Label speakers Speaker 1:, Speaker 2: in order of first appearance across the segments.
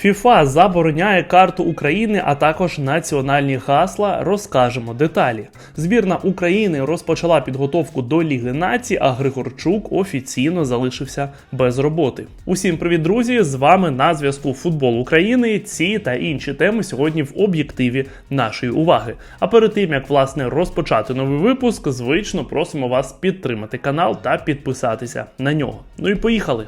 Speaker 1: ФІФА забороняє карту України, а також національні гасла. Розкажемо деталі. Збірна України розпочала підготовку до Ліги націй, а Григорчук офіційно залишився без роботи. Усім привіт, друзі! З вами на зв'язку Футбол України. Ці та інші теми сьогодні в об'єктиві нашої уваги. А перед тим як власне розпочати новий випуск, звично просимо вас підтримати канал та підписатися на нього. Ну і поїхали!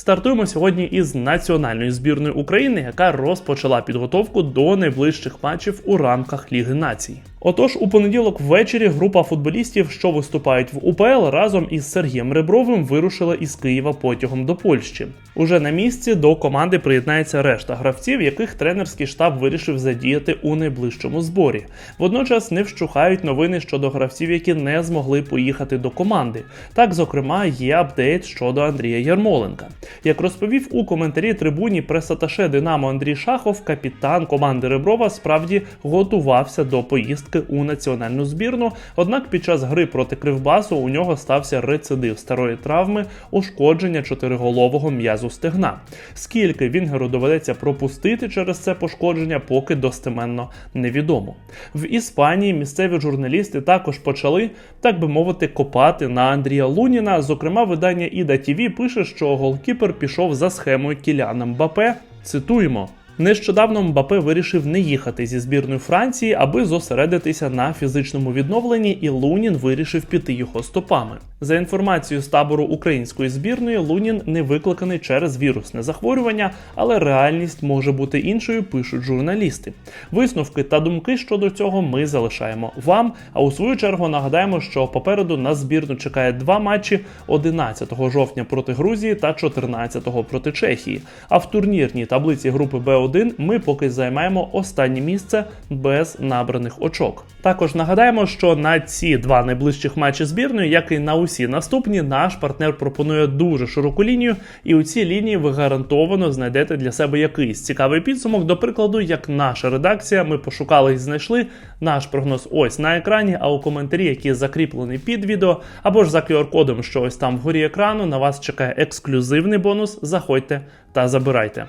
Speaker 1: Стартуємо сьогодні із національної збірної України, яка розпочала підготовку до найближчих матчів у рамках Ліги націй. Отож, у понеділок ввечері група футболістів, що виступають в УПЛ, разом із Сергієм Ребровим вирушила із Києва потягом до Польщі. Уже на місці до команди приєднається решта гравців, яких тренерський штаб вирішив задіяти у найближчому зборі. Водночас не вщухають новини щодо гравців, які не змогли поїхати до команди. Так, зокрема, є апдейт щодо Андрія Ярмоленка. Як розповів у коментарі трибуні пресаташе Динамо Андрій Шахов, капітан команди Реброва справді готувався до поїздки у національну збірну. Однак під час гри проти Кривбасу у нього стався рецидив старої травми, ушкодження чотириголового м'язу стегна. Скільки Вінгеру доведеться пропустити через це пошкодження, поки достеменно невідомо. В Іспанії місцеві журналісти також почали, так би мовити, копати на Андрія Луніна. Зокрема, видання Іда ТВ пише, що голкіпер пішов за схемою Кіляна Мбапе. Цитуємо. Нещодавно Мбапе вирішив не їхати зі збірної Франції, аби зосередитися на фізичному відновленні, і Лунін вирішив піти його стопами. За інформацією з табору української збірної, Лунін не викликаний через вірусне захворювання, але реальність може бути іншою, пишуть журналісти. Висновки та думки щодо цього ми залишаємо вам. А у свою чергу нагадаємо, що попереду на збірну чекає два матчі 11 жовтня проти Грузії та 14 проти Чехії. А в турнірній таблиці групи Б1 ми поки займаємо останнє місце без набраних очок. Також нагадаємо, що на ці два найближчих матчі збірної, як і на усі наступні, наш партнер пропонує дуже широку лінію, і у цій лінії ви гарантовано знайдете для себе якийсь цікавий підсумок. До прикладу, як наша редакція, ми пошукали і знайшли наш прогноз ось на екрані, а у коментарі, який закріплений під відео, або ж за QR-кодом, що ось там вгорі екрану, на вас чекає ексклюзивний бонус. Заходьте та забирайте.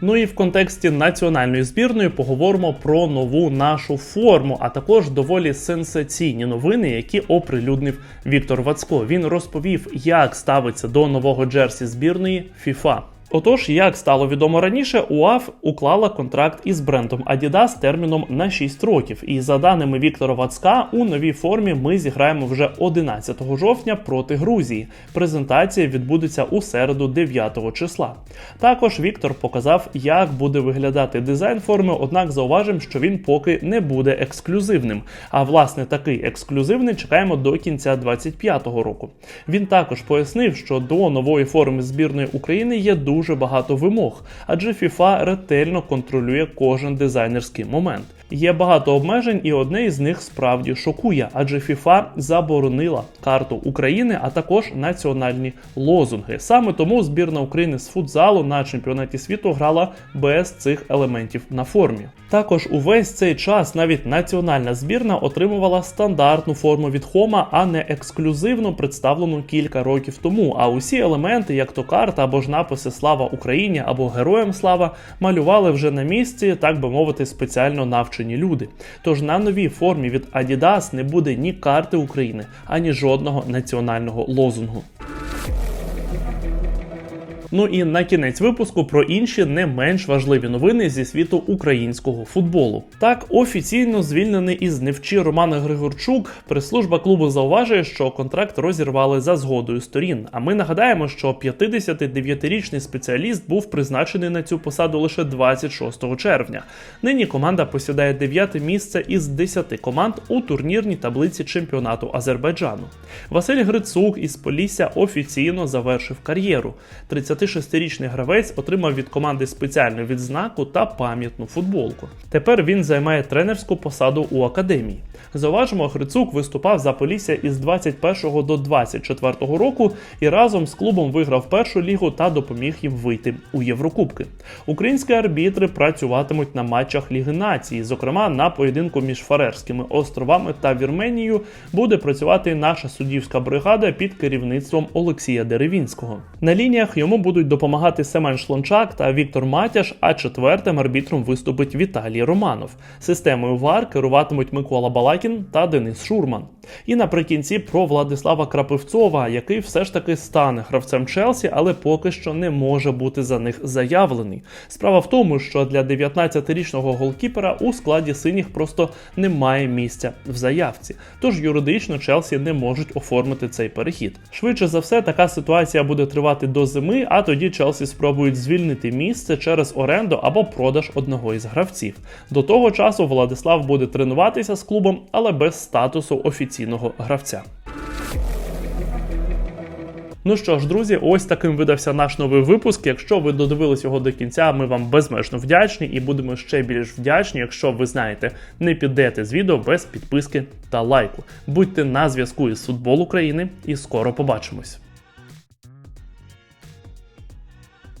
Speaker 1: Ну і в контексті національної збірної поговоримо про нову нашу форму, а також доволі сенсаційні новини, які оприлюднив Віктор Вацко. Він розповів, як ставиться до нового джерсі збірної FIFA. Отож, як стало відомо раніше, УАФ уклала контракт із брендом Adidas терміном на 6 років. І за даними Віктора Вацка, у новій формі ми зіграємо вже 11 жовтня проти Грузії. Презентація відбудеться у середу 9 числа. Також Віктор показав, як буде виглядати дизайн форми, однак зауважимо, що він поки не буде ексклюзивним. А власне такий ексклюзивний чекаємо до кінця 25-го року. Він також пояснив, що до нової форми збірної України є дуже дуже багато вимог, адже FIFA ретельно контролює кожен дизайнерський момент. Є багато обмежень, і одне із них справді шокує, адже FIFA заборонила карту України, а також національні лозунги. Саме тому збірна України з футзалу на чемпіонаті світу грала без цих елементів на формі. Також увесь цей час навіть національна збірна отримувала стандартну форму від Хома, а не ексклюзивно представлену кілька років тому. А усі елементи, як то карта або ж написи Слава Україні або Героям Слава, малювали вже на місці, так би мовити, спеціально навчені люди. Тож на новій формі від Adidas не буде ні карти України, ані жодного національного лозунгу. Ну і на кінець випуску про інші не менш важливі новини зі світу українського футболу. Так офіційно звільнений із невчі Роман Григорчук. Прес-служба клубу зауважує, що контракт розірвали за згодою сторін. А ми нагадаємо, що 59-річний спеціаліст був призначений на цю посаду лише 26 червня. Нині команда посідає 9 місце із 10 команд у турнірній таблиці чемпіонату Азербайджану. Василь Грицук із Полісся офіційно завершив кар'єру. 30 26-річний гравець отримав від команди спеціальну відзнаку та пам'ятну футболку. Тепер він займає тренерську посаду у академії. Зауважимо, Грицук виступав за Полісся із 21 до 24 року і разом з клубом виграв першу лігу та допоміг їм вийти у Єврокубки. Українські арбітри працюватимуть на матчах Ліги Нації, зокрема на поєдинку між Фарерськими островами та Вірменією буде працювати наша суддівська бригада під керівництвом Олексія Деревінського. На лініях йому будуть допомагати Семен Шлончак та Віктор Матяш, а четвертим арбітром виступить Віталій Романов. Системою ВАР керуватимуть Микола Балакін та Денис Шурман. І наприкінці про Владислава Крапивцова, який все ж таки стане гравцем Челсі, але поки що не може бути за них заявлений. Справа в тому, що для 19-річного голкіпера у складі синіх просто немає місця в заявці. Тож юридично Челсі не можуть оформити цей перехід. Швидше за все, така ситуація буде тривати до зими, а тоді Челсі спробують звільнити місце через оренду або продаж одного із гравців. До того часу Владислав буде тренуватися з клубом, але без статусу офіційного гравця. Ну що ж, друзі, ось таким видався наш новий випуск. Якщо ви додивились його до кінця, ми вам безмежно вдячні і будемо ще більш вдячні, якщо ви знаєте, не підете з відео без підписки та лайку. Будьте на зв'язку із футбол України і скоро побачимось.